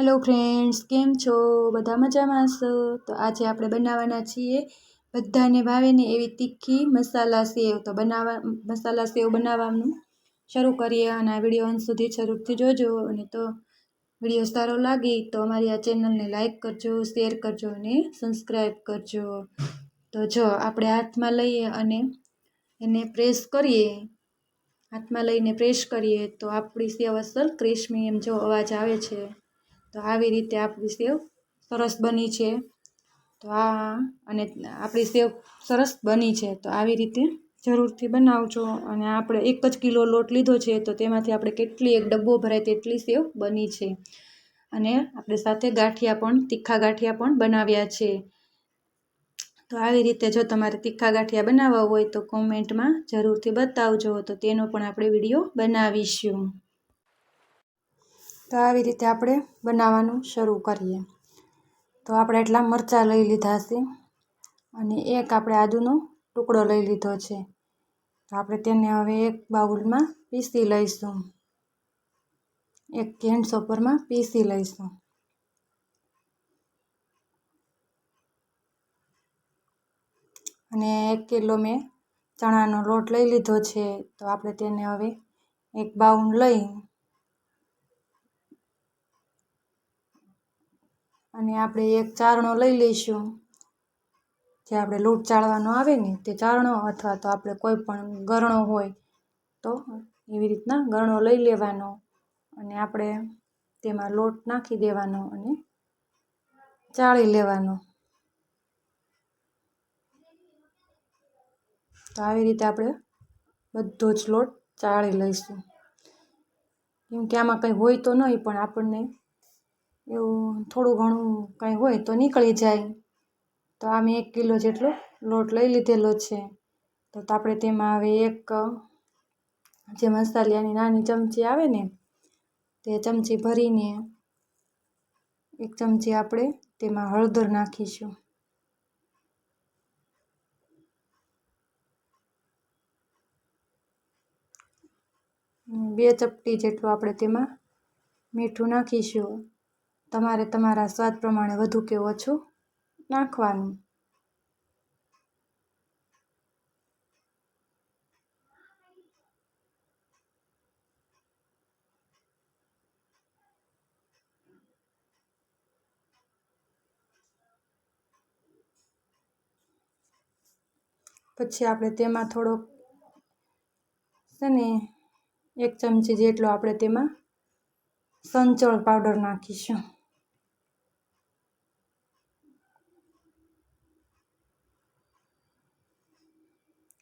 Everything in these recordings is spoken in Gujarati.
હેલો ફ્રેન્ડ્સ કેમ છો? બધા મજામાં છો તો આજે આપણે બનાવવાના છીએ બધાને ભાવે ને એવી તીખી મસાલા સેવ. તો બનાવવા, મસાલા સેવ બનાવવાનું શરૂ કરીએ અને આ વીડિયો અંત સુધી જરૂરથી જોજો. અને તો વીડિયો સારો લાગે તો અમારી આ ચેનલને લાઇક કરજો, શેર કરજો અને સબસ્ક્રાઈબ કરજો. તો જો, આપણે હાથમાં લઈએ અને એને પ્રેસ કરીએ. હાથમાં લઈને પ્રેસ કરીએ તો આપણી સેવ અસલ ક્રિસ્મી એમ જો અવાજ આવે છે. તો આવી રીતે આપણી સેવ સરસ બની છે. તો આ અને આપણી સેવ સરસ બની છે. તો આવી રીતે જરૂરથી બનાવજો. અને આપણે એક જ કિલો લોટ લીધો છે, તો તેમાંથી આપણે કેટલી એક ડબ્બો ભરાય તેટલી સેવ બની છે. અને આપણે સાથે ગાંઠિયા પણ, તીખા ગાંઠિયા પણ બનાવ્યા છે. તો આવી રીતે જો તમારે તીખા ગાંઠિયા બનાવવા હોય તો કોમેન્ટમાં જરૂરથી બતાવજો. તો તેનો પણ આપણે વીડિયો બનાવીશું. તો આવી રીતે આપણે બનાવવાનું શરૂ કરીએ. તો આપણે એટલા મરચાં લઈ લીધા છે અને એક આપણે આદુનો ટુકડો લઈ લીધો છે. તો આપણે તેને હવે એક બાઉલમાં પીસી લઈશું. એક કેન્ડ સોપરમાં પીસી લઈશું. અને એક કિલો મેં ચણાનો લોટ લઈ લીધો છે. તો આપણે તેને હવે એક બાઉલ લઈ અને આપણે એક ચારણો લઈ લઈશું. જે આપણે લોટ ચાળવાનો આવે ને, તે ચારણો અથવા તો આપણે કોઈ પણ ગરણો હોય, તો એવી રીતના ગરણો લઈ લેવાનો અને આપણે તેમાં લોટ નાખી દેવાનો અને ચાળી લેવાનો. તો આવી રીતે આપણે બધો જ લોટ ચાળી લઈશું. કેમ કે આમાં કંઈ હોય તો નહીં, પણ આપણને એવું થોડું ઘણું કાંઈ હોય તો નીકળી જાય. તો આ એક કિલો જેટલો લોટ લઈ લીધેલો છે. તો આપણે તેમાં હવે એક, જે મસાલિયાની નાની ચમચી આવે ને, તે ચમચી ભરીને એક ચમચી આપણે તેમાં હળદર નાખીશું. બે ચપટી જેટલું આપણે તેમાં મીઠું નાખીશું. તમારે તમારા સ્વાદ પ્રમાણે વધુ કે ઓછું નાખવાનું. પછી આપણે તેમાં થોડોક છે ને, એક ચમચી જેટલો આપણે તેમાં સંચળ પાવડર નાખીશું.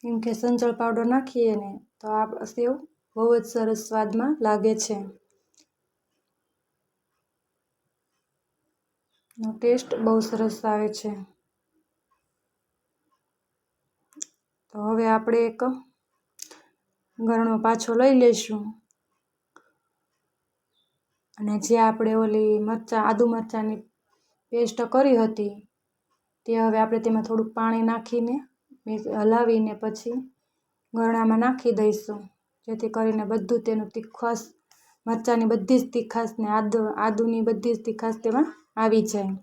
કેમ કે સંચળ પાવડર નાખીએ ને તો આ સેવ બહુ જ સરસ સ્વાદમાં લાગે છે. ટેસ્ટ બહુ સરસ આવે છે. તો હવે આપણે એક ગરણો પાછો લઈ લઈશું. અને જે આપણે ઓલી મરચાં, આદુ મરચાંની પેસ્ટ કરી હતી, તે હવે આપણે તેમાં થોડુંક પાણી નાખીને હલાવીને પછી ગરણામાં નાખી દઈશું. જેથી કરીને બધું તેનું તીખાશ મરચાંની બધી જ તીખાશને આદુ, આદુની બધી જ તીખાશ તેમાં આવી જાય.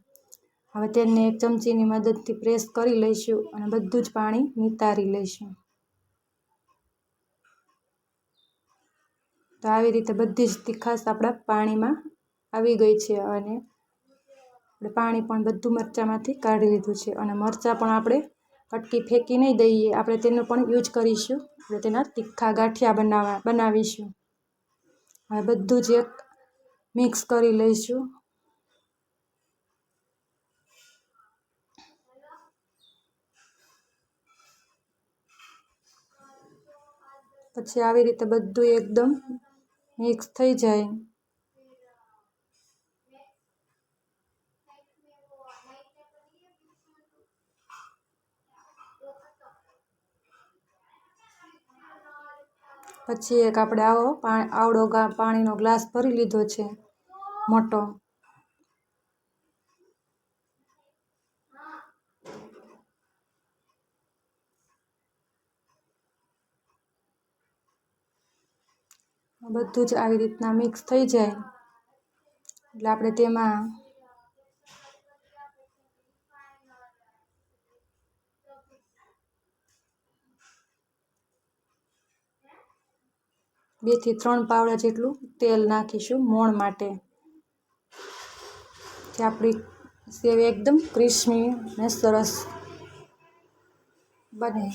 હવે તેને એક ચમચીની મદદથી પ્રેસ કરી લઈશું અને બધું જ પાણી નિતારી લઈશું. તો આવી રીતે બધી જ તીખાશ આપણા પાણીમાં આવી ગઈ છે અને આપણે પાણી પણ બધું મરચાંમાંથી કાઢી લીધું છે અને મરચાં પણ આપણે કટકી ફેંકી નહીં દઈએ. આપણે તેનો પણ યુઝ કરીશું. આપણે તેના તીખા ગાંઠિયા બનાવવા બનાવીશું. હવે બધું જ એક મિક્સ કરી લઈશું. પછી આવી રીતે બધું એકદમ મિક્સ થઈ જાય. પછી એક આપણે આવો આવડો પાણીનો ગ્લાસ ભરી લીધો છે, મોટો. બધું જ આવી રીતના મિક્સ થઈ જાય. એટલે આપણે તેમાં બેથી ત્રણ પાવડા જેટલું તેલ નાખીશું મોણ માટે. જે આપણી સેવ એકદમ ક્રિસ્મી અને સરસ બને.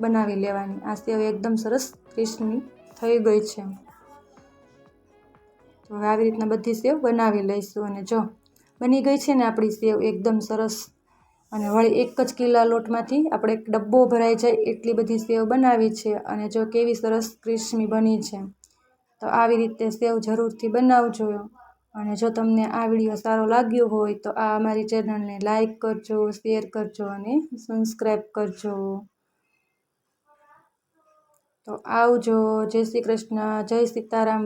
બનાવી લેવાની. આ સેવ એકદમ સરસ ક્રિસ્પી થઈ ગઈ છે. તો હવે આવી રીતના બધી સેવ બનાવી લઈશું અને જો બની ગઈ છે ને આપણી સેવ એકદમ સરસ. અને વળી એક જ કિલ્લા લોટમાંથી આપણે એક ડબ્બો ભરાઈ જાય એટલી બધી સેવ બનાવી છે અને જો કેવી સરસ ક્રિસ્મી બની છે. તો આવી રીતે સેવ જરૂરથી બનાવજો. અને જો તમને આ વીડિયો સારો લાગ્યો હોય તો આ અમારી ચેનલને લાઈક કરજો, શેર કરજો અને સબસ્ક્રાઈબ કરજો. તો આવજો જય શ્રી કૃષ્ણ જય સીતારામ.